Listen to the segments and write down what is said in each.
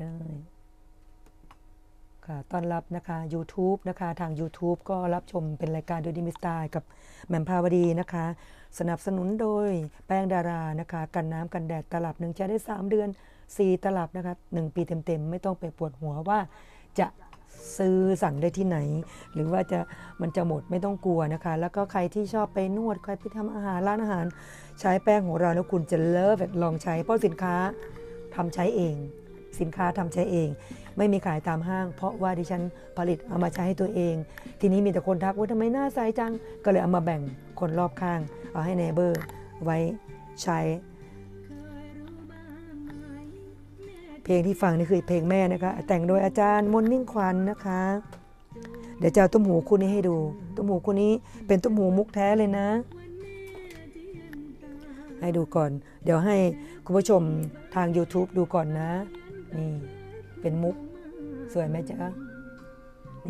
ได้ ค่ะ ต้อนรับนะคะ YouTube นะคะ ทาง YouTube ก็รับชมเป็นรายการดูดีมิสไตล์กับแหม่มภาวดีนะคะ สนับสนุนโดยแป้งดารานะคะ กันน้ำกันแดดตลับหนึ่งใช้ได้ 3 เดือน 4 ตลับนะคะ1ปีเต็มๆ ไม่ต้องไปปวดหัวว่าจะซื้อสั่งได้ที่ไหน หรือว่าจะมันจะหมดไม่ต้องกลัวนะคะ แล้วก็ใครที่ชอบไปนวดใครไปทำอาหารร้านอาหาร ใช้แป้งของเราแล้วคุณจะเลิฟลองใช้เพราะสินค้าทำใช้เอง สินค้าทำใช้เอง ไม่มีขายตามห้าง เพราะว่าดิฉันผลิตเอามาใช้ให้ตัวเอง ทีนี้มีแต่คนทักว่าทำไมหน้าใสจัง ก็เลยเอามาแบ่งคนรอบข้าง เอาให้เนเบอร์ไว้ใช้ เพลงที่ฟังนี่คือเพลงแม่นะคะ แต่งโดยอาจารย์มนนิ่งควันนะคะ เดี๋ยวจะเอาตุ้มหูคู่นี้ให้ดู ตุ้มหูคู่นี้เป็นตุ้มหูมุกแท้เลยนะให้ดูก่อน เดี๋ยวให้คุณผู้ชมทาง YouTube ดูก่อนนะ นี่ เป็นมุก สวยไหมจ๊ะ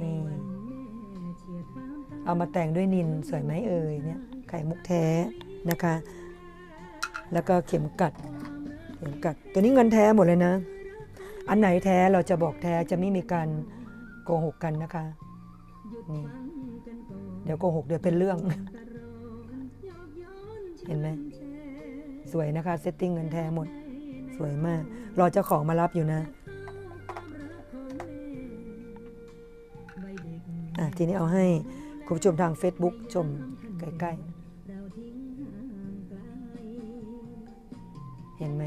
นี่ เอามาแต่งด้วยนินสวยไหมเอ่ยเนี่ย ไข่มุกแท้นะคะ แล้วก็เข็มกัด เข็มกัด ตัวนี้เงินแท้หมดเลยนะ อันไหนแท้เราจะบอกแท้จะไม่มีการโกหกกันนะคะ นี่ เดี๋ยวโกหกเดี๋ยวเป็นเรื่อง เห็นไหม สวยนะคะ เซตติ้งเงินแท้หมด สวยมาก รอเจ้าของมารับอยู่นะอะทีนี้เอาให้คุณผู้ชมทาง Facebook ชมใกล้ๆ เห็นไหม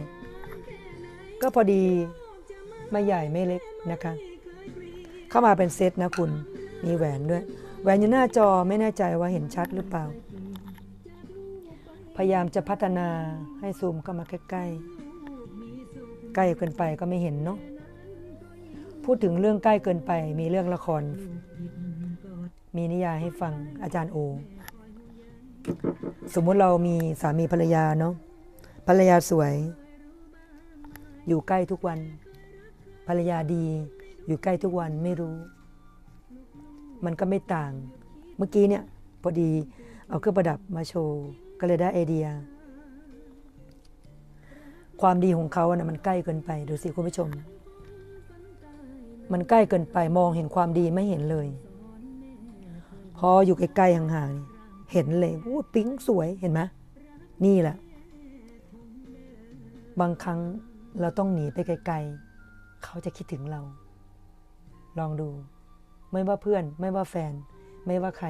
ก็พอดีไม่ใหญ่ไม่เล็กนะคะ เข้ามาเป็นเซตนะคุณ มีแหวนด้วย แหวนอยู่หน้าจอไม่แน่ใจว่าเห็นชัดหรือเปล่า พยายามจะพัฒนาให้ซูมเข้ามาใกล้ๆ ใกล้เกินไปก็ไม่เห็นเนาะพูดถึงเรื่องใกล้เกินไปมีเรื่องละคร มีนิยายให้ฟังอาจารย์โอ สมมุติเรามีสามีภรรยาเนาะภรรยาสวย อยู่ใกล้ทุกวัน ภรรยาดีอยู่ใกล้ทุกวันไม่รู้ มันก็ไม่ต่าง เมื่อกี้เนี่ย พอดีเอาเครื่องประดับมาโชว์ ก็เลยได้ไอเดีย ความดีของเขานะมันใกล้เกินไปดูสิคุณผู้ชม มันใกล้เกินไปมองเห็นความดีไม่เห็นเลย พออยู่ใกล้ๆห่างๆเห็นเลยโอ้ปิ๊งสวยเห็นไหมนี่แหละ บางครั้งเราต้องหนีไปไกลๆ เขาจะคิดถึงเรา ลองดู ไม่ว่าเพื่อน ไม่ว่าแฟน ไม่ว่าใคร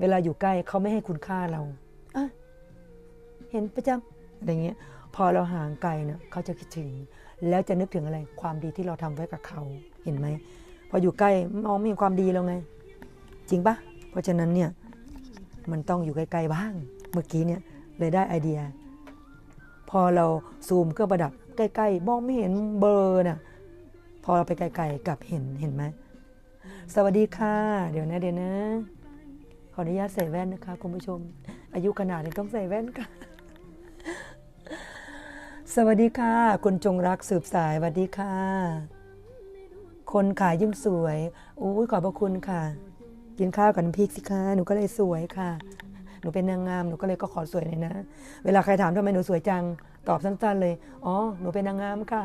เวลาอยู่ใกล้เขาไม่ให้คุณค่าเราอะเห็นประจำอะไรเงี้ย พอเราห่างไกลเนะ่ยเขาจะคิดถึง แล้วจะนึกถึงอะไรความดีที่เราทำไว้กับเขาเห็นไหมพออยู่ใกล้มองไม่เห็นความดีเราไง จริงปะเพราะฉะนั้นเนี่ยมันต้องอยู่ใกลๆบ้าง เมื่อกี้เนี่ยเลยได้ไอเดีย พอเราซูมเครื่องประดับใกล้ๆมองไม่เห็นเบอร์น่ะพอเราไปไกลๆกลับเห็นเห็นไหมสวัสดีค่ะ เดี๋ยวนะเดี๋ยวนะ ขออนุญาตใส่แว่นนะคะคุณผู้ชม อายุขนาดนี้ต้องใส่แว่นค่ะ สวัสดีค่ะ คุณจงรักสืบสายสวัสดีค่ะ คนขายยิ่งสวยอู้ขอบพระคุณค่ะ กินข้าวกับน้ำพริกสิคะหนูก็เลยสวยค่ะ หนูเป็นนางงามหนูก็เลยก็ขอสวยหน่อยนะ เวลาใครถามทำไมหนูสวยจังตอบสั้นๆเลย อ๋อ หนูเป็นนางงามค่ะ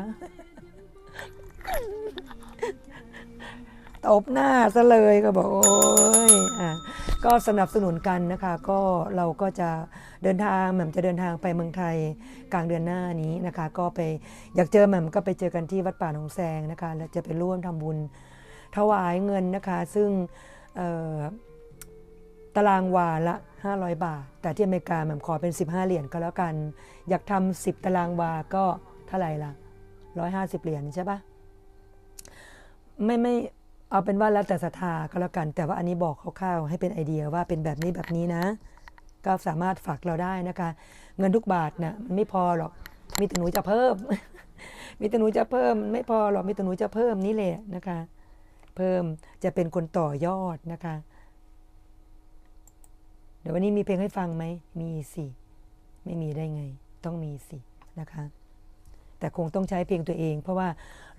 ตบหน้าซะเลยก็บอกโอ้ยอะก็สนับสนุนกันนะคะ ก็เราก็จะเดินทางแหม่มจะเดินทางไปเมืองไทยกลางเดือนหน้านี้นะคะ ก็ไปอยากเจอแหม่มก็ไปเจอกันที่วัดป่าหนองแซงนะคะ แล้วจะไปร่วมทำบุญถวายเงินนะคะ ซึ่งตารางวาละ 500 บาท แต่ที่อเมริกาแหม่มขอเป็น 15 เหรียญก็แล้วกัน อยากทำ10 ตารางวาก็เท่าไหร่ละ150 เหรียญใช่ปะไม่ไม่ เอาเป็นว่าแล้วแต่ศรัทธาก็แล้วกัน แต่ว่าอันนี้บอกคร่าวๆให้เป็นไอเดียว่าเป็นแบบนี้แบบนี้นะ ก็สามารถฝากเราได้นะคะ เงินทุกบาทนะ่ะมันไม่พอหรอกมีแต่หนูจะเพิ่ม มีแต่หนูจะเพิ่มไม่พอหรอกมีแต่หนูจะเพิ่มนี่แหละนะคะ เพิ่มจะเป็นคนต่อยอดนะคะ เดี๋ยววันนี้มีเพลงให้ฟังไหมมีสิไม่มีได้ไง ต้องมีสินะคะ แต่คงต้องใช้เพลงตัวเอง เพราะว่า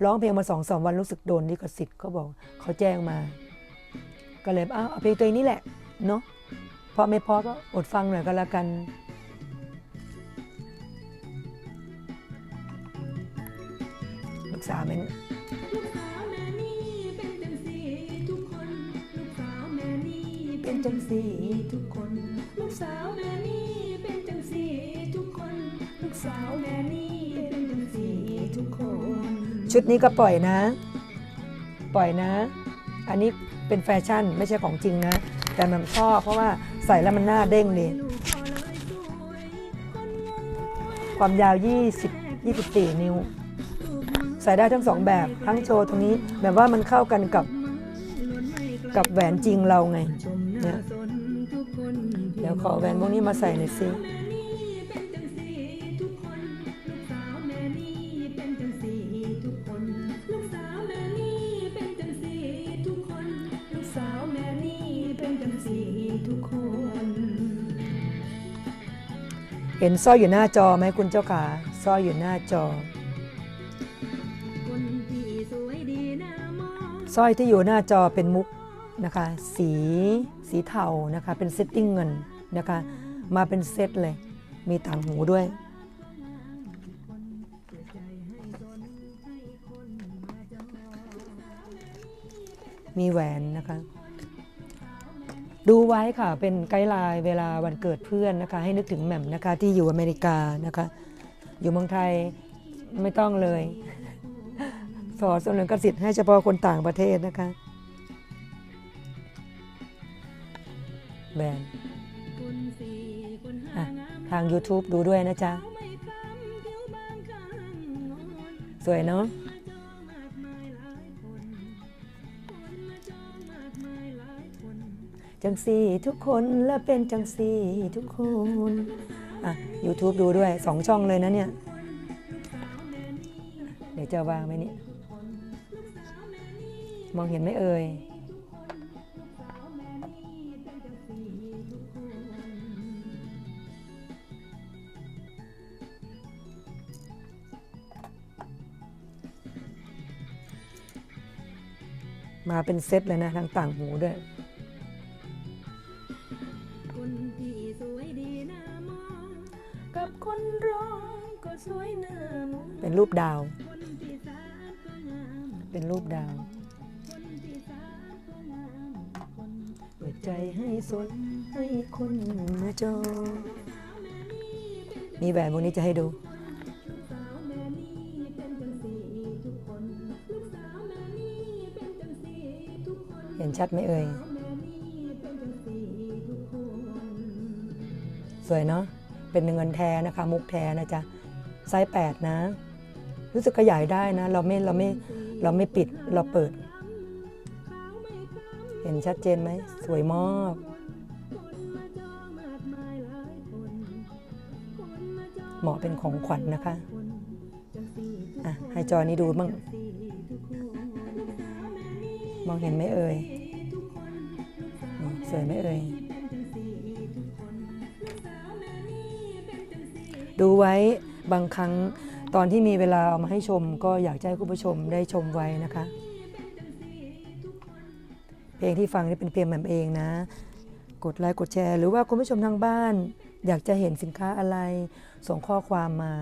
ร้องเพลงมาสองสามวันรู้สึกโดนลิขสิทธิ์เขาบอกเขาแจ้งมา ก็เลยเอาเอาเพลงตัวเองนี่แหละเนาะพอไม่พอก็อดฟังหน่อยก็แล้วกันลูกสาวแม่นี่ลูกสาวแม่นี่เป็นจังสีทุกคน ลูกสาวแม่นี่เป็นจังสีทุกคน ลูกสาวแม่นี่ ชุดนี้ก็ปล่อยนะ ปล่อยนะ อันนี้เป็นแฟชั่นไม่ใช่ของจริงนะ แต่แมันชอบเพราะว่าใส่แล้วมันหน้าเด้งดีลูกพ่อเลยสวยควยความยาว 20 24 นิ้ว ใส่ได้ทั้งสองแบบ ทั้งโชว์ตรงนี้ แบบว่ามันเข้ากันกับกับแหวนจริงเราไงชมหน้าสนทุกคนเดี๋ยวขอแหวนพวกนี้มาใส่หน่อยสิ เห็นสร้อยอยู่หน้าจอไหมคุณเจ้าขาสร้อยอยู่หน้าจอสร้อยที่อยู่หน้าจอเป็นมุกนะคะ สีสีเทานะคะเป็นเซตติ้งเงินนะคะ มาเป็นเซตเลย มีต่างหูด้วยมีแหวนนะคะ ดูไว้ค่ะเป็นไกด์ไลน์เวลาวันเกิดเพื่อนนะคะ ให้นึกถึงแหม่มนะคะที่อยู่อเมริกานะคะ อยู่เมืองไทยไม่ต้องเลย สอดส่วนเหลืองกสิทธิ์ให้เฉพาะคนต่างประเทศนะคะแบนด์คนสี่คนห้างามทาง YouTube ดูด้วยนะจ๊ะ สวยเนาะ จังสี่ทุกคนและเป็นจังสี่ทุกคนอะ YouTube ดูด้วยสองช่องเลยนะเนี่ย เดี๋ยวจะวางไหมเนี่ย มองเห็นไหมเอ่ยมาเป็นเซตเลยนะทั้งต่างหูด้วย เป็นรูปดาวคนที่สามก็งามเป็นรูปดาวคนที่สามก็งามคนเปิดใจให้สนให้คนมาจองมีแหวนพวกนี้จะให้ดูลูกสาวแม่นี่เป็นจังสีทุกคนลูกสาวแม่นี่เป็นจังสีทุกคนเห็นชัดไหมเอ่ยแม่นี่เป็นจังสีทุกคนสวยเนาะ เป็นเงินแท้นะคะ มุกแท้นะจ๊ะ ไซส์แปดนะ รู้สึกขยายได้นะ เราไม่เราไม่เราไม่ปิดเราเปิด เห็นชัดเจนไหม สวยมากเหมาะเป็นของขวัญนะคะอะให้จอนี้ดูบ้าง มองเห็นไหมเอ่ยสวยไหมเอ่ยดูไว้ บางครั้งตอนที่มีเวลาเอามาให้ชม ก็อยากให้คุณผู้ชมได้ชมไว้นะคะ เพลงที่ฟังนี่เป็นเพลงแหม่มเองนะ กดไลค์กดแชร์ หรือว่าคุณผู้ชมทางบ้าน อยากจะเห็นสินค้าอะไร ส่งข้อความมา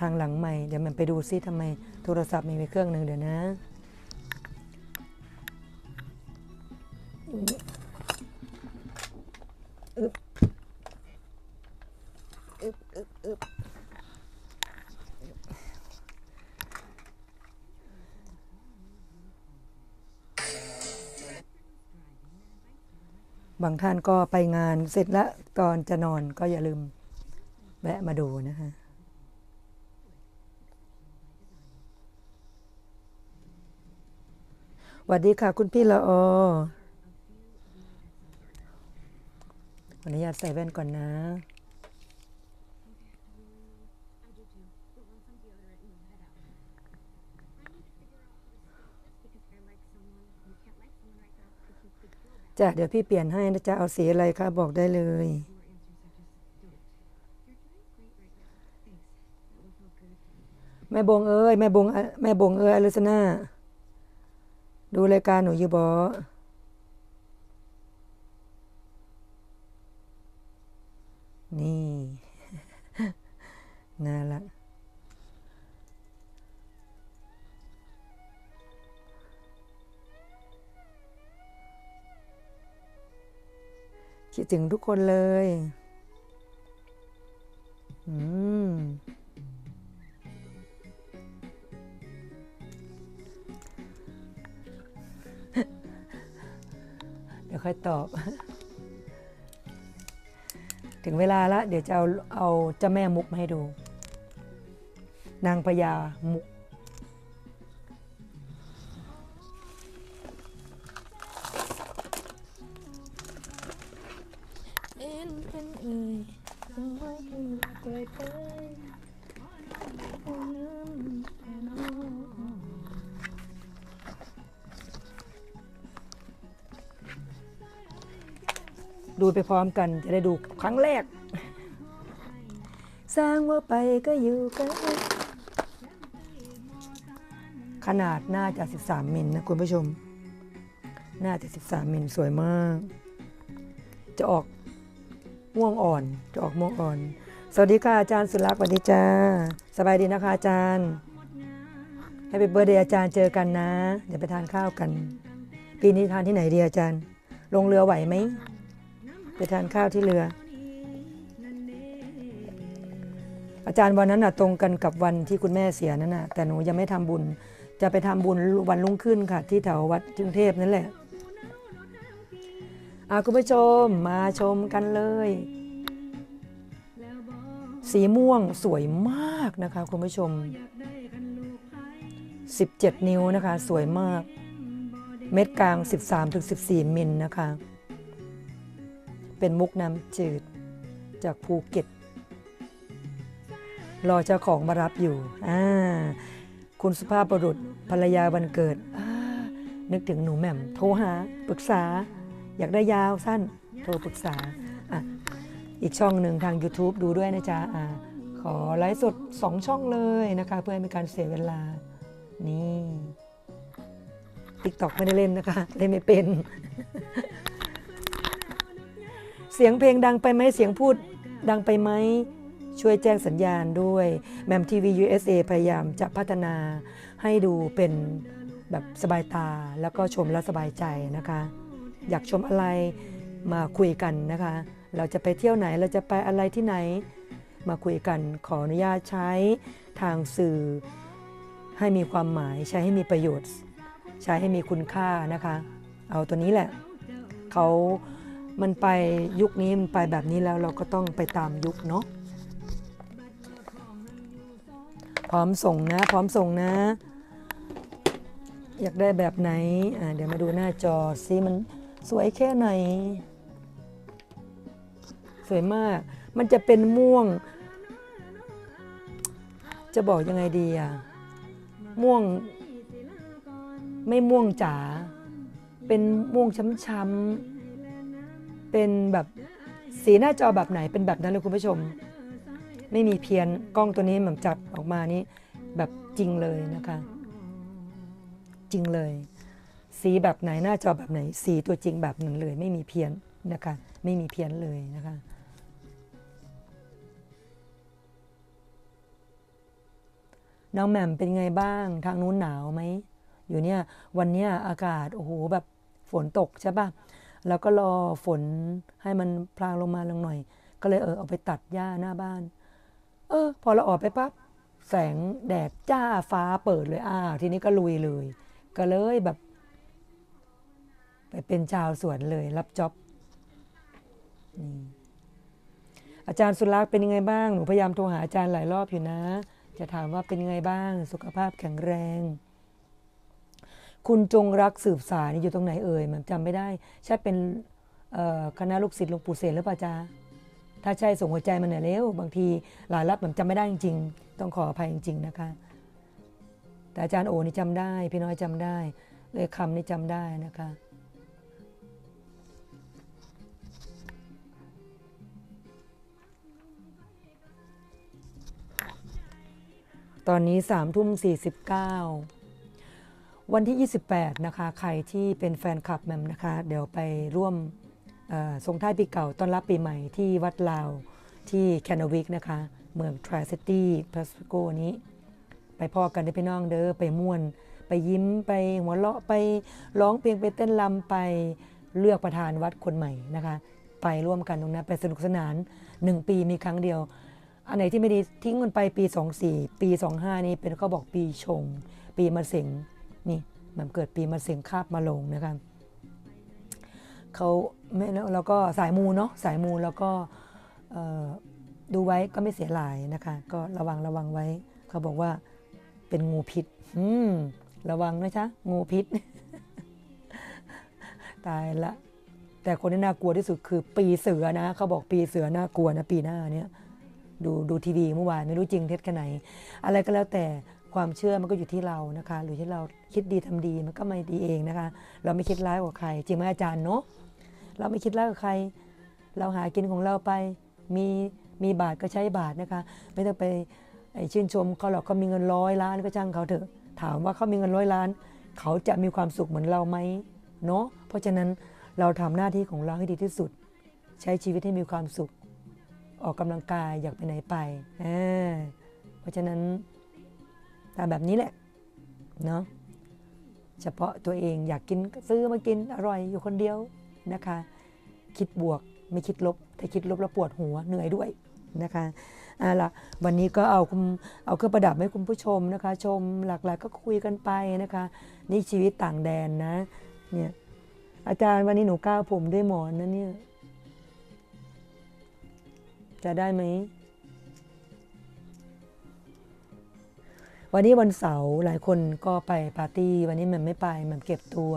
ทางหลังใหม่เดี๋ยวมันไปดูซิทำไมโทรศัพท์มีไปเครื่องหนึ่งเดี๋ยวนะอึบอึบอึบ บางท่านก็ไปงานเสร็จแล้วตอนจะนอนก็อย่าลืมแวะมาดูนะคะสวัสดีค่ะ คุณพี่ละออขออนุญาตใส่แว่นก่อนนะ จ้ะเดี๋ยวพี่เปลี่ยนให้นะจ๊ะเอาสีอะไรคะบอกได้เลย แม่บงเอ้ยแม่บงแม่บงเอ้ยอลิสนาดูรายการหนูอยู่บอนี่น่ารัก คิดถึงทุกคนเลย อืม เดี๋ยวค่อยตอบ ถึงเวลาละ เดี๋ยวจะเอาเอาเจ้าแม่มุกมาให้ดู นางพญามุก พร้อมกันจะได้ดูครั้งแรก สร้างว่าไปก็อยู่กันขนาดน่าจะ 13 มิลนะคุณผู้ชม น่าจะ 13 มิลสวยมาก จะออกม่วงอ่อน จะออกม่วงอ่อน สวัสดีค่ะอาจารย์สุรักษ์สวัสดีจ้า สบายดีนะคะอาจารย์ให้เป็นเบอร์เดย์อาจารย์เจอกันนะ เดี๋ยวไปทานข้าวกัน ปีนี้ทานที่ไหนดีอาจารย์ ลงเรือไหวไหม ไปทานข้าวที่เรือ อาจารย์วันนั้นน่ะตรงกันกับวันที่คุณแม่เสียนั่นน่ะแต่หนูยังไม่ทำบุญ จะไปทำบุญวันรุ่งขึ้นค่ะ ที่แถววัดกรุงเทพนั่นแหละอาคุณผู้ชมมาชมกันเลย สีม่วงสวยมากนะคะ คุณผู้ชม 17 นิ้วนะคะ สวยมาก เม็ดกลาง 13-14 มิลนะคะ เป็นมุกน้ำจืด จากภูเก็ต รอเจ้าของมารับอยู่อ่าคุณสุภาพบุรุษภรรยาวันเกิด นึกถึงหนูแหม่ม โทรหา ปรึกษา อยากได้ยาวสั้น โทรปรึกษาอะอีกช่องหนึ่งทาง YouTube ดูด้วยนะจ๊ะอะขอไลฟ์สด2ช่องเลยนะคะ เพื่อให้มีการเสียเวลา นี่ TikTok ไม่ได้เล่นนะคะ เล่นไม่เป็น เสียงเพลงดังไปไหมเสียงพูดดังไปไหมช่วยแจ้งสัญญาณด้วยแมมทีวี USA พยายามจะพัฒนาให้ดูเป็นแบบสบายตาแล้วก็ชมแล้วสบายใจนะคะ อยากชมอะไรมาคุยกันนะคะ เราจะไปเที่ยวไหนเราจะไปอะไรที่ไหน มาคุยกันขออนุญาตใช้ทางสื่อให้มีความหมายใช้ให้มีประโยชน์ ใช้ให้มีคุณค่านะคะ เอาตัวนี้แหละเขา มันไปยุคนี้มันไปแบบนี้แล้วเราก็ต้องไปตามยุคเนาะพร้อมส่งนะ พร้อมส่งนะ อยากได้แบบไหนอ่าเดี๋ยวมาดูหน้าจอซิมันสวยแค่ไหน สวยมาก มันจะเป็นม่วง จะบอกยังไงดีอะม่วง ไม่ม่วงจ๋าเป็นม่วงช้ำๆ เป็นแบบสีหน้าจอแบบไหนเป็นแบบนั้นเลยคุณผู้ชม ไม่มีเพี้ยนกล้องตัวนี้มันจับออกมานี่แบบจริงเลยนะคะ จริงเลย สีแบบไหนหน้าจอแบบไหน สีตัวจริงแบบนั้นเลย ไม่มีเพี้ยนนะคะ ไม่มีเพี้ยนเลยนะคะ น้องแหม่มเป็นไงบ้าง ทางนู้นหนาวไหมอยู่เนี่ยวันเนี้ยอากาศโอ้โหแบบฝนตกใช่ปะ แล้วก็รอฝนให้มันพรางลงมาลงหน่อย ก็เลยเออเอาไปตัดหญ้าหน้าบ้าน เออ พอเราออกไปปั๊บแสงแดดจ้าฟ้าเปิดเลยอ้าวทีนี้ก็ลุยเลย ก็เลยแบบ ไปเป็นชาวสวนเลยรับจ็อบนี่อาจารย์สุรักษ์เป็นยังไงบ้าง หนูพยายามโทรหาอาจารย์หลายรอบอยู่นะ จะถามว่าเป็นยังไงบ้าง สุขภาพแข็งแรง คุณจงรักสืบสารนี่อยู่ตรงไหนเอ่ยมันจำไม่ได้ ใช่เป็นคณะลูกศิษย์หลวงปู่เสนหรือเปล่าจ๊ะถ้าใช่ส่งหัวใจมาหน่อยเร็วบางทีหลายรับมันจำไม่ได้จริง ๆ ต้องขออภัยจริง ๆ นะคะ แต่อาจารย์โอนี่จำได้ พี่น้อยจำได้เลยคำนี่จำได้นะคะตอนนี้3ามทุ่ม49 วันที่ 28 นะคะ ใครที่เป็นแฟนคลับแมมนะคะ เดี๋ยวไปร่วมส่งท้ายปีเก่าต้อนรับปีใหม่ที่วัดลาวที่แคนาวิกนะคะ เมืองทริซิตี้พาสโกนี้ ไปพ่อกันได้อพี่น้องเด้อไปม่วน ไปยิ้มไปหัวเราะไปร้องเพลงไปเต้นรำไปเลือกประธานวัดคนใหม่นะคะ ไปร่วมกันตรงนั้นไปสนุกสนานหนึ่งปีมีครั้งเดียว อันไหนที่ไม่ดีทิ้งมันไปปี 24 ปี 25 นี่เป็นเขาบอกปีชง ปีมะเส็ง นี่มันเกิดปีมะเสงคาบมาลงนะคะเขาไม่แล้วก็สายมูเนาะสายมูแล้วก็ดูไว้ก็ไม่เสียหลายนะคะ ก็ระวังระวังไว้ เขาบอกว่าเป็นงูพิษ อืมระวังนะจ๊ะงูพิษ ตายละ แต่คนที่น่ากลัวที่สุดคือปีเสือนะ เขาบอกปีเสือน่ากลัวนะ ปีหน้าเนี่ยดูดูทีวีเมื่อวานไม่รู้จริงเท็จแค่ไหน อะไรก็แล้วแต่ ความเชื่อมันก็อยู่ที่เรานะคะ หรือที่เราคิดดีทำดีมันก็ไม่ดีเองนะคะ เราไม่คิดร้ายกว่าใคร จริงไหมอาจารย์เนาะเราไม่คิดร้ายกับใคร เราหากินของเราไปมีมีบาทก็ใช้บาทนะคะ ไม่ต้องไปชื่นชมเขาหรอกเขามีเงินร้อยล้านก็ช่างเขาเถอะ ถามว่าเขามีเงินร้อยล้าน เขาจะมีความสุขเหมือนเราไหมเนาะเพราะฉะนั้นเราทำหน้าที่ของเราให้ดีที่สุด ใช้ชีวิตให้มีความสุข ออกกำลังกายอยากไปไหนไปเพราะฉะนั้น แตามแบบนี้แหละเนาะเฉพาะตัวเองอยากกินซื้อมากินอร่อยอยู่คนเดียวนะคะ คิดบวกไม่คิดลบ ถ้าคิดลบแล้วปวดหัวเหนื่อยด้วยนะคะเอาละวันนี้ก็เอาคุณเอาเครื่องประดับให้คุณผู้ชมนะคะ ชมหลากหลายก็คุยกันไปนะคะ นี่ชีวิตต่างแดนนะเนี่ยอาจารย์วันนี้หนูก้าวผมด้วยหมอนนะเนี่ยจะได้ไหม วันนี้วันเสาร์หลายคนก็ไปปาร์ตี้ วันนี้มันไม่ไปมันเก็บตัว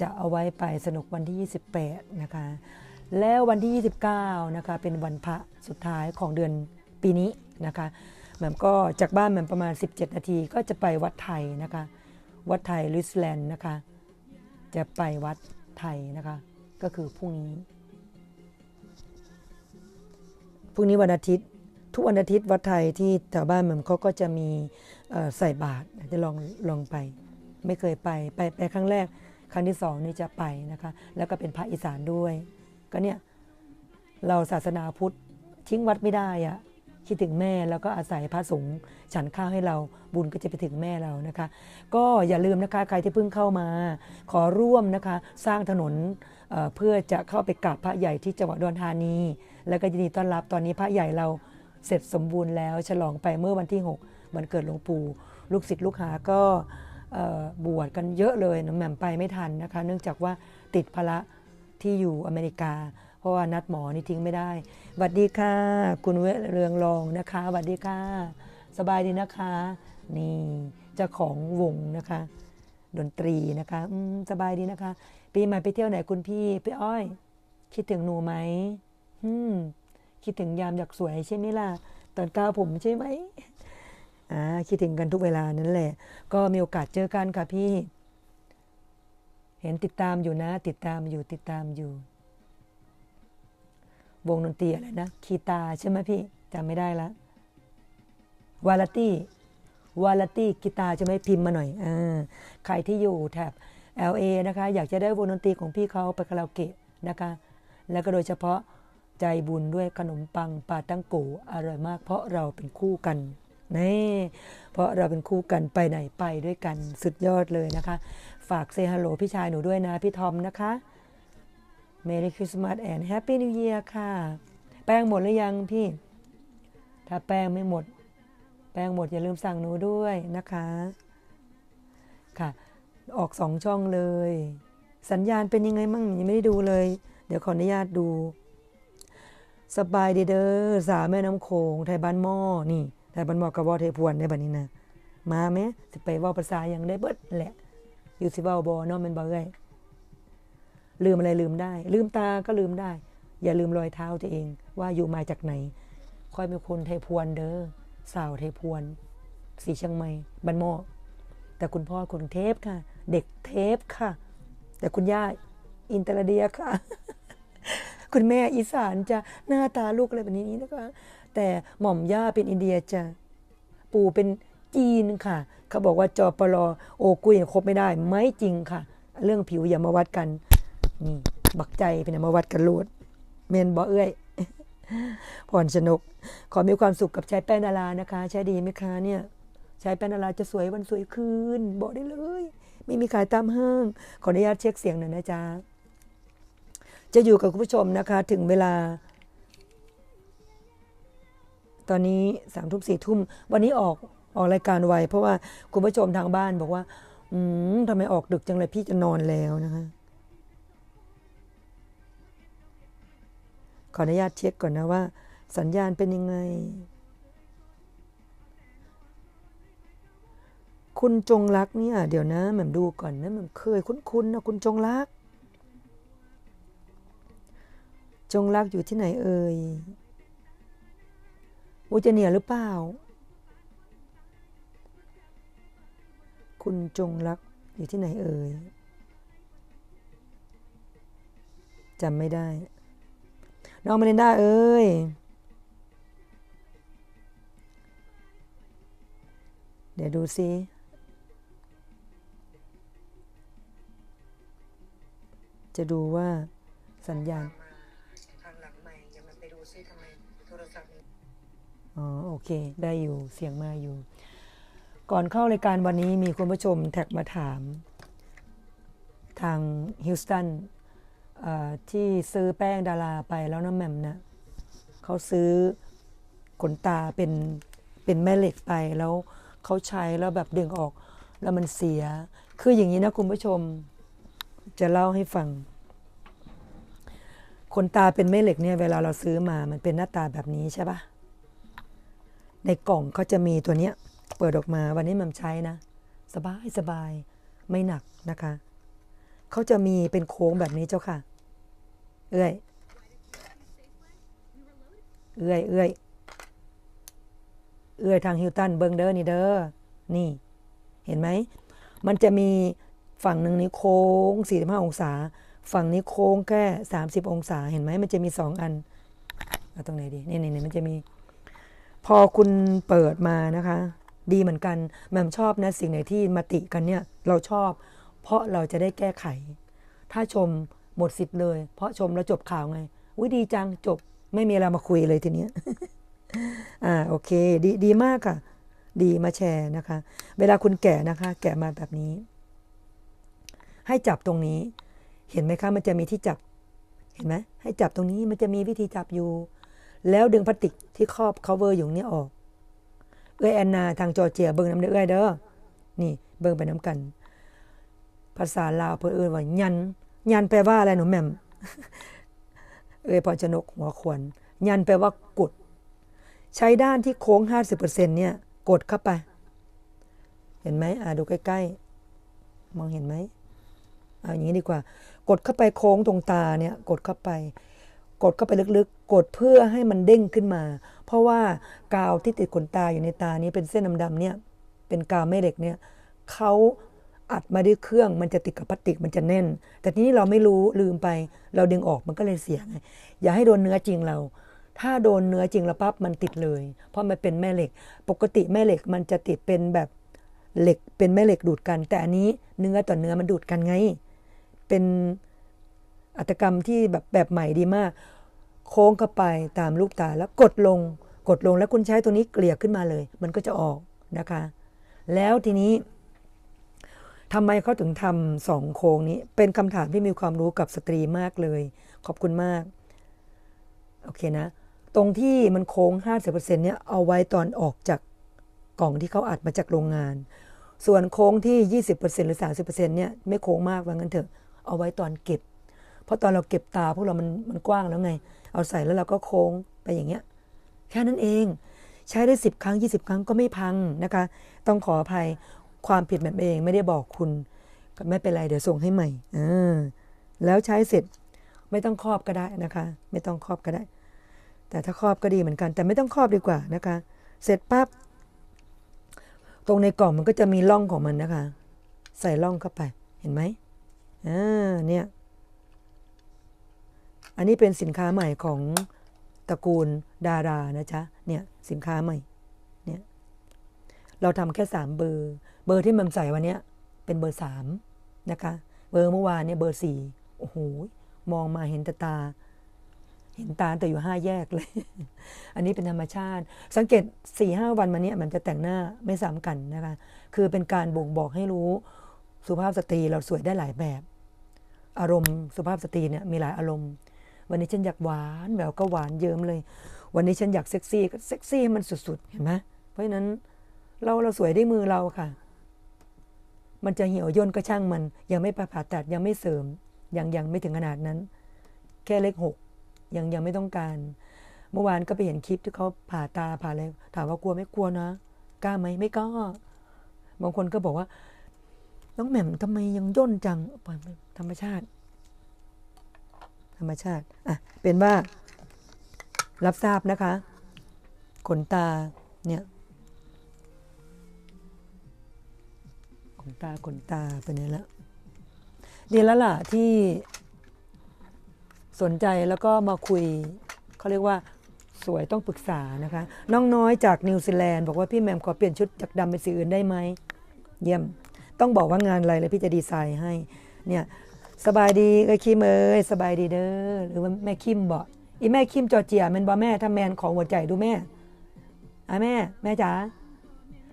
จะเอาไว้ไปสนุกวันที่ 28 นะคะ แล้ววันที่ 29 นะคะ เป็นวันพระสุดท้ายของเดือนปีนี้นะคะแหม่มก็จากบ้านแหม่มประมาณ 17 นาทีก็จะไปวัดไทยนะคะ วัดไทยลิสแลนด์นะคะ จะไปวัดไทยนะคะ ก็คือพรุ่งนี้พรุ่งนี้วันอาทิตย์ ทุกวันอาทิตย์วัดไทยที่แถวบ้านมันเขาก็จะมี ใส่บาตรจะลองลองไป ไม่เคยไปไปไปครั้งแรก ครั้งที่สองนี่จะไปนะคะแล้วก็เป็นพระอีสานด้วย ก็เนี่ยเราศาสนาพุทธทิ้งวัดไม่ได้อะคิดถึงแม่แล้วก็อาศัยพระสงฆ์ฉันข้าวให้เราบุญก็จะไปถึงแม่เรานะคะ ก็อย่าลืมนะคะใครที่เพิ่งเข้ามา ขอร่วมนะคะ สร้างถนนเเพื่อจะเข้าไปกราบพระใหญ่ที่จังหวัดดอุดรธานี แล้วก็ยินดีต้อนรับตอนนี้พระใหญ่เราเสร็จสมบูรณ์แล้ว ฉลองไปเมื่อวันที่ 6 วันเกิดหลวงปู่ ลูกศิษย์ลูกหาก็บวชกันเยอะเลยน้องแหม่มไปไม่ทันนะคะ เนื่องจากว่าติดภาระที่อยู่อเมริกา เพราะว่านัดหมอนี่ทิ้งไม่ได้สวัสดีค่ะ คุณเวเรืองรองนะคะสวัสดีค่ะ สบายดีนะคะ นี่เจ้าของวงนะคะ ดนตรีนะคะสบายดีนะคะ ปีใหม่ไปเที่ยวไหนคุณพี่พี่อ้อย คิดถึงหนูไหมอืมคิดถึงยามอยากสวยใช่ไหมล่ะ ตอนก้าวผมใช่ไหม อ่าคิดถึงกันทุกเวลานั่นแหละ ก็มีโอกาสเจอกันค่ะพี่ เห็นติดตามอยู่นะ ติดตามอยู่ติดตามอยู่ วงดนตรีอะไรนะ คีตาใช่ไหมพี่จำไม่ได้ละวาลตี้วาลตี้กีตาร์ใช่ไหมพิมพ์มาหน่อยอ่าใครที่อยู่แถบ LA นะคะ อยากจะได้วงดนตรีของพี่เขาไปคาราโอเกะนะคะ แล้วก็โดยเฉพาะใจบุญด้วยขนมปังปาตั้งโกอร่อยมาก เพราะเราเป็นคู่กัน นี่เพราะเราเป็นคู่กันไปไหนไปด้วยกันสุดยอดเลยนะคะ ฝากเซฮัลโหลพี่ชายหนูด้วยนะ พี่ทอมนะคะ Merry Christmas and Happy New Year ค่ะ แป้งหมดหรือยังพี่ ถ้าแป้งไม่หมด แป้งหมดอย่าลืมสั่งหนูด้วยนะคะค่ะ ออกสองช่องเลย สัญญาณเป็นยังไงมั่งยังไม่ได้ดูเลย เดี๋ยวขออนุญาตดู สบายดีเด้อสาวแม่น้ำโขงไทยบ้านหม้อนี่ ไทยบ้านหม้อกับวอเทพวนได้บัดนี้นะมาไหมสิไปว่าภาษาอย่างได้เบิดแหละอยู่สิว้าบอเนาะแมันบ่เอ้ยลืมอะไรลืมได้ ลืมตาก็ลืมได้ อย่าลืมรอยเท้าตัวเอง ว่าอยู่มาจากไหนค่อยเป็นคนไทยพวนเด้อสาวไทยพวนสีเชียงใหม่บ้านหม้อแต่คุณพ่อคนเทพค่ะ เด็กเทพค่ะ แต่คุณย่าอินเตอร์เดียค่ะ คุณแม่อีสานจะหน้าตาลูกอะไรแบบนี้นะคะ แต่หม่อมย่าเป็นอินเดียจ้ะปู่เป็นจีนค่ะ เขาบอกว่าจอปลอโอกุยยังคบไม่ได้ ไม่จริงค่ะ เรื่องผิวอย่ามาวัดกันนี่บักใจเป็นอย่ามาวัดกันโลดเมนบอเอ้ยพรชนกขอมีความสุขกับใช้แป้งดารานะคะ ใช้ดีไหมคะเนี่ยใช้แป้งดาราจะสวยวันสวยคืนบอกได้เลย ไม่มีขายตามห้าง ขออนุญาตเช็คเสียงหน่อยนะจ๊ะจะอยู่กับคุณผู้ชมนะคะ ถึงเวลา ตอนนี้สามทุ่มสี่ทุ่มวันนี้ออกออกรายการไวเพราะว่าคุณผู้ชมทางบ้านบอกว่า อืมทำไมออกดึกจังเลยพี่จะนอนแล้วนะคะ ขออนุญาตเช็คก่อนนะว่า สัญญาณเป็นยังไง คุณจงรักเนี่ย เดี๋ยวนะแหม่มดูก่อนนะแหม่มเคยคุ้นๆนะคุณจงรัก จงรักอยู่ที่ไหนเอ่ย อูจะเหนียหรือเปล่า คุณจงรักอยู่ที่ไหนเอ่ยจำไม่ได้ น้องเมาเรนดาเอ้ย เดี๋ยวดูซิจะดูว่าสัญญาณ อ๋อโอเค ได้อยู่เสียงมาอยู่ ก่อนเข้ารายการวันนี้มีคุณผู้ชมแท็กมาถาม ทางฮิวสตันที่ซื้อแป้งดาราไปแล้วน้ำแหม่มนะเขาซื้อขนตาเป็นเป็นแม่เหล็กไปแล้วเขาใช้แล้วแบบดึงออกแล้วมันเสีย คืออย่างนี้นะคุณผู้ชม จะเล่าให้ฟัง ขนตาเป็นแม่เหล็กเนี่ยเวลาเราซื้อมามันเป็นหน้าตาแบบนี้ใช่ปะ ในกล่องเขาจะมีตัวเนี้ยเปิดออกมาวันนี้มันใช้นะ สบายสบายไม่หนักนะคะเขาจะมีเป็นโค้งแบบนี้เจ้าค่ะ เอื้อย เอื้อยเอื้อยเอื้อยทางฮิวตันเบิงเด้อนี่เด้อนี่เห็นไหม มันจะมีฝั่งหนึ่งนี้โค้ง 45 องศา ฝั่งนี้โค้งแค่ 30 องศา เห็นไหม มันจะมีสองอันเอาตรงไหนดี นี่นี่มันจะมี พอคุณเปิดมานะคะ ดีเหมือนกันแหม่มชอบนะสิ่งไหนที่มาติกันเนี่ยเราชอบ เพราะเราจะได้แก้ไข ถ้าชมหมดสิทธิ์เลย เพราะชมแล้วจบข่าวไงอุ้ยดีจังจบไม่มีอะไรมาคุยเลยทีเนี้ยอ่าโอเค ดีดีมากค่ะ ดีมาแชร์นะคะ เวลาคุณแกะนะคะ แกะมาแบบนี้ ให้จับตรงนี้ เห็นไหมคะ มันจะมีที่จับ เห็นไหมให้จับตรงนี้มันจะมีวิธีจับอยู่ แล้วดึงพลาสติกที่ครอบ cover อยู่เนี้ยออก เอ้ยแอนนาทางจอร์เจียเบิ่งน้ำเด้อเอ้ยเด้อ นี่เบิ่งไปน้ำกัน ภาษาลาวเพิ่นเอ่ยว่ายัน ยันแปลว่าอะไรหนูแม่ม เอ้ยพอชนกหัวขวนยันแปลว่ากด ใช้ด้านที่โค้ง 50%เนี่ย กดเข้าไป เห็นไหมอ่าดูใกล้ ๆ มองเห็นไหมเอาอย่างนี้ดีกว่า กดเข้าไปโค้งตรงตาเนี่ย กดเข้าไป กดเข้าไปลึกๆ กดเพื่อให้มันเด้งขึ้นมา เพราะว่ากาวที่ติดขนตาอยู่ในตานี้เป็นเส้นดำๆเนี่ย เป็นกาวแม่เหล็กเนี่ยเขาอัดมาด้วยเครื่องมันจะติดกับพลาสติกมันจะแน่น แต่ทีนี้เราไม่รู้ลืมไป เราดึงออกมันก็เลยเสียไงอย่าให้โดนเนื้อจริงเรา ถ้าโดนเนื้อจริงแล้วปั๊บมันติดเลย เพราะมันเป็นแม่เหล็ก ปกติแม่เหล็กมันจะติดเป็นแบบเหล็กเป็นแม่เหล็กดูดกัน แต่อันนี้เนื้อต่อเนื้อมันดูดกันไง เป็น อัตกรรมที่แบบแบบใหม่ดีมาก โค้งเข้าไปตามลูกตาแล้วกดลง กดลงแล้วคุณใช้ตัวนี้เกลี่ยขึ้นมาเลย มันก็จะออกนะคะ แล้วทีนี้ทำไมเขาถึงทำสองโค้งนี้ เป็นคำถามที่มีความรู้กับสตรีมากเลย ขอบคุณมาก โอเคนะ ตรงที่มันโค้ง 50%เนี่ยเอาไว้ตอนออกจากกล่องที่เขาอัดมาจากโรงงาน ส่วนโค้งที่ 20%หรือ 30%เนี่ยไม่โค้งมากว่างั้นเถอะ เอาไว้ตอนเก็บ เพราะตอนเราเก็บตาพวกเรามันมันกว้างแล้วไง เอาใส่แล้วเราก็โค้งไปอย่างเงี้ย แค่นั้นเอง ใช้ได้ 10 ครั้ง 20 ครั้งก็ไม่พังนะคะ ต้องขออภัยความผิดแบบเองไม่ได้บอกคุณก็ไม่เป็นไรเดี๋ยวส่งให้ใหม่อแล้วใช้เสร็จไม่ต้องครอบก็ได้นะคะ ไม่ต้องครอบก็ได้ แต่ถ้าครอบก็ดีเหมือนกัน แต่ไม่ต้องครอบดีกว่านะคะ เสร็จปั๊บตรงในกล่องมันก็จะมีร่องของมันนะคะ ใส่ร่องเข้าไปเห็นไหมอ่าเนี่ย อันนี้เป็นสินค้าใหม่ของตระกูลดารานะจ๊ะเนี่ยสินค้าใหม่เนี่ยเราทำแค่สามเบอร์ เบอร์ที่มันใส่วันเนี้ยเป็นเบอร์สามนะคะเบอร์เมื่อวานเนี่ยเบอร์สี่โอ้โหมองมาเห็นต่ตา เห็นตาแต่อยู่ห้าแยกเลย อันนี้เป็นธรรมชาติ สังเกตสี่ห้าวันมาเนี้ยมันจะแต่งหน้าไม่ซ้ำกันนะคะ คือเป็นการบ่งบอกให้รู้สุภาพสตรีเราสวยได้หลายแบบ อารมณ์สุภาพสตรีเนี่ยมีหลายอารมณ์ วันนี้ฉันอยากหวานแววก็หวานเยิ้มเลย วันนี้ฉันอยากเซ็กซี่ก็เซ็กซี่มันสุดๆ เห็นไหมเพราะฉะนั้นเราเราสวยด้วยมือเราค่ะ มันจะเหี่ยวย่นก็ช่างมัน ยังไม่ผ่าตัดยังไม่เสริม ยังยังไม่ถึงขนาดนั้น แค่เลขหกยังยังไม่ต้องการ เมื่อวานก็ไปเห็นคลิปที่เขาผ่าตาผ่าอะไรถามว่ากลัวไหม่กลัวนะกล้าไหมไม่กล้าบางคนก็บอกว่าน้องแหม่มทำไมยังย่นจังปล่อยมันธรรมชาติ ธรรมชาติอะเป็นว่ารับทราบนะคะ ขนตาเนี่ยขนตาขนตาเป็นไงละดีแล้วล่ะที่สนใจแล้วก็มาคุยเขาเรียกว่าสวยต้องปรึกษานะคะ น้องน้อยจากนิวซีแลนด์บอกว่าพี่แมมขอเปลี่ยนชุดจากดำเป็นสีอื่นได้ไหม เยี่ยม ต้องบอกว่างานอะไรเลยพี่จะดีไซน์ให้ เนี่ย สบายดีเอ้ยคิมเอ้ยสบายดีเด้อหรือว่าแม่คิมบอกอีแม่คิมจอเจียแมันบอแม่ถ้าแมนของหัวใจดูแม่อะแม่ แม่จ๋า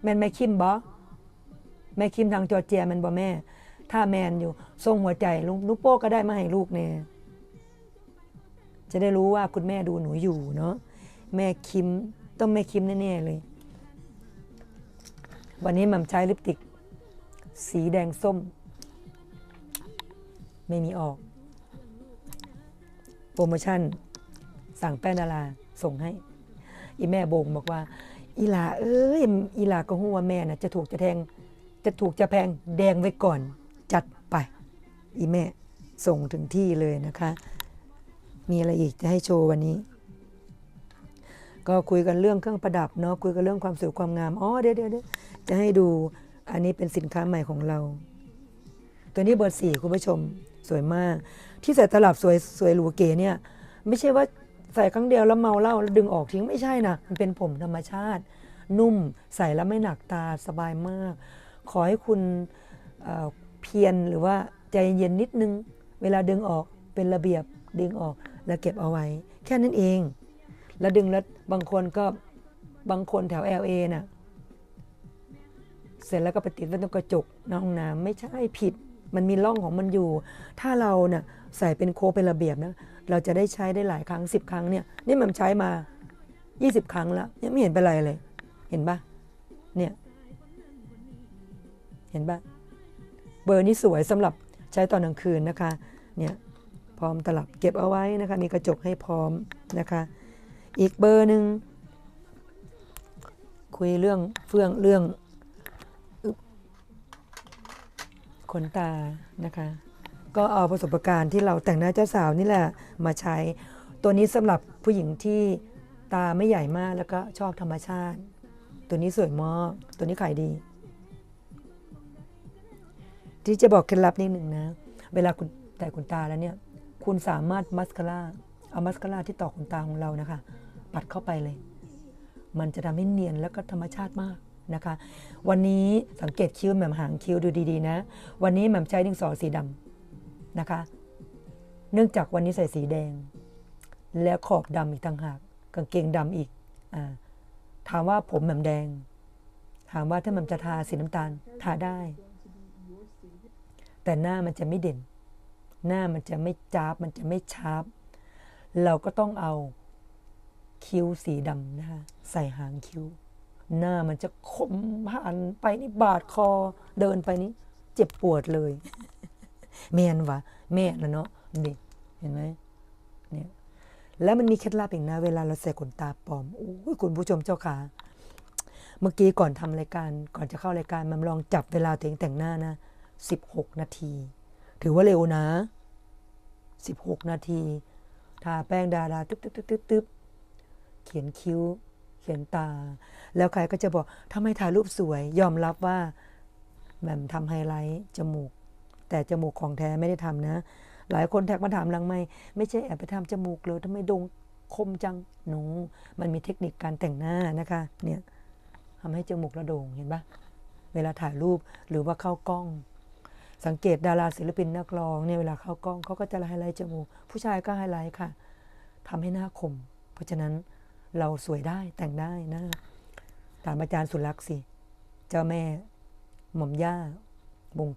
แมนแม่คิมบอแม่คิมทางจอเจียแมันบอแม่ ถ้าแมนอยู่ทรงหัวใจลุงนุโป้ก็ได้มาให้ลูกเนี่ยจะได้รู้ว่าคุณแม่ดูหนูอยู่เนาะแม่คิมต้องแม่คิมแน่ๆเลย วันนี้มัมใช้ลิปติก สีแดงส้ม ไม่มีออก โปรโมชั่น สั่งแป้งดาราส่งให้ อีแม่โบงบอกว่า อีลาเอ้ยอีลาก็หัวาแม่นะจะถูกจะแทง จะถูกจะแพงแดงไว้ก่อน จัดไป อีแม่ส่งถึงที่เลยนะคะ มีอะไรอีกจะให้โชว์วันนี้ ก็คุยกันเรื่องเครื่องประดับเนาะคุยกันเรื่องความสวยความงามอ๋อเดี๋ยวเดี๋ยวเดี๋ยวจะให้ดูอันนี้เป็นสินค้าใหม่ของเรา ตัวนี้เบอร์สี่คุณผู้ชม สวยมาก ที่ใส่ตลับสวยสวยหรูเก๋เนี่ย ไม่ใช่ว่าใส่ครั้งเดียวแล้วเมาเหล้าแล้วดึงออกทิ้งไม่ใช่นะมันเป็นผมธรรมชาติ นุ่มใส่แล้วไม่หนักตาสบายมาก ขอให้คุณเเพียรหรือว่าใจเย็นนิดนึง เวลาดึงออกเป็นระเบียบดึงออกแล้วเก็บเอาไว้ แค่นั้นเอง แล้วดึงแล้วบางคนก็บางคนแถว LA น่ะเสร็จแล้วก็ไปติดไว้ตรงกระจกหน้าห้องน้ำไม่ใช่ผิด มันมีร่องของมันอยู่ ถ้าเราเนี่ยใส่เป็นโคเป็นระเบียบนะเราจะได้ใช้ได้หลายครั้งสิบครั้งเนี่ยนี่มันใช้มา 20 ครั้งแล้วยังไม่เห็นเป็นไรเลย เห็นปะเนี่ยเห็นปะเบอร์นี้สวยสำหรับใช้ตอนกลางคืนนะคะเนี่ยพร้อมตลับเก็บเอาไว้นะคะมีกระจกให้พร้อมนะคะ อีกเบอร์หนึ่งคุยเรื่องเฟื่องเรื่อง ขนตานะคะ ก็เอาประสบการณ์ที่เราแต่งหน้าเจ้าสาวนี่แหละมาใช้ ตัวนี้สำหรับผู้หญิงที่ตาไม่ใหญ่มากแล้วก็ชอบธรรมชาติ ตัวนี้สวยมากตัวนี้ขายดี ที่จะบอกเคล็ดลับนิดหนึ่งนะ เวลาคุณแต่งขนตาแล้วเนี่ย คุณสามารถมัสคาร่าเอามัสคาร่าที่ต่อขนตาของเรานะคะ ปัดเข้าไปเลย มันจะทำให้เนียนแล้วก็ธรรมชาติมาก นะคะ วันนี้สังเกตคิ้วแหม่มหางคิ้วดูดีๆนะ วันนี้แหม่มใช้ดินสอสีดำนะคะ เนื่องจากวันนี้ใส่สีแดง แล้วขอบดำอีกต่างหาก กางเกงดำอีกอถามว่าผมแหม่มแดง ถามว่าถ้าแหม่มจะทาสีน้ำตาลทาได้ แต่หน้ามันจะไม่เด่น หน้ามันจะไม่จ้าบมันจะไม่ชาร์ปเราก็ต้องเอาคิ้วสีดำนะคะใส่หางคิ้ว หน้ามันจะคมหันไปนี่บาดคอ เดินไปนี่เจ็บปวดเลยแม่นวะแม่นะเนาะนี่เห็นไหมเนี่ยแล้วมันมีเคล็ดลับอีกนะ เวลาเราใส่ขนตาปลอมโอ้ยคุณผู้ชมเจ้าขาเมื่อกี้ก่อนทำรายการก่อนจะเข้ารายการมันลองจับเวลาตัวเองแต่งหน้านะสิบหกนาที ถือว่าเร็วนะสิบหกนาทีทาแป้งดาราตึ๊บตึ๊บตึ๊บตึ๊บตึ๊บเขียนคิ้ว เขียนตา แล้วใครก็จะบอกทำไมถ่ายรูปสวย ยอมรับว่าแหม่มทำไฮไลท์จมูก แต่จมูกของแท้ไม่ได้ทำนะ หลายคนแท็กมาถามหลังไม่ไม่ใช่แอบไปทำจมูกเลยทำไมโดงคมจังหนู มันมีเทคนิคการแต่งหน้านะคะ เนี่ยทำให้จมูกระโด่งเห็นปะเวลาถ่ายรูปหรือว่าเข้ากล้อง สังเกตดาราศิลปินนักร้องเนี่ยเวลาเข้ากล้องเขาก็จะไฮไลท์จมูก ผู้ชายก็ไฮไลท์ค่ะทำให้หน้าคม เพราะฉะนั้น เราสวยได้แต่งได้นะถามอาจารย์สุรักษ์สิ เจ้าแม่หม่อมย่าบง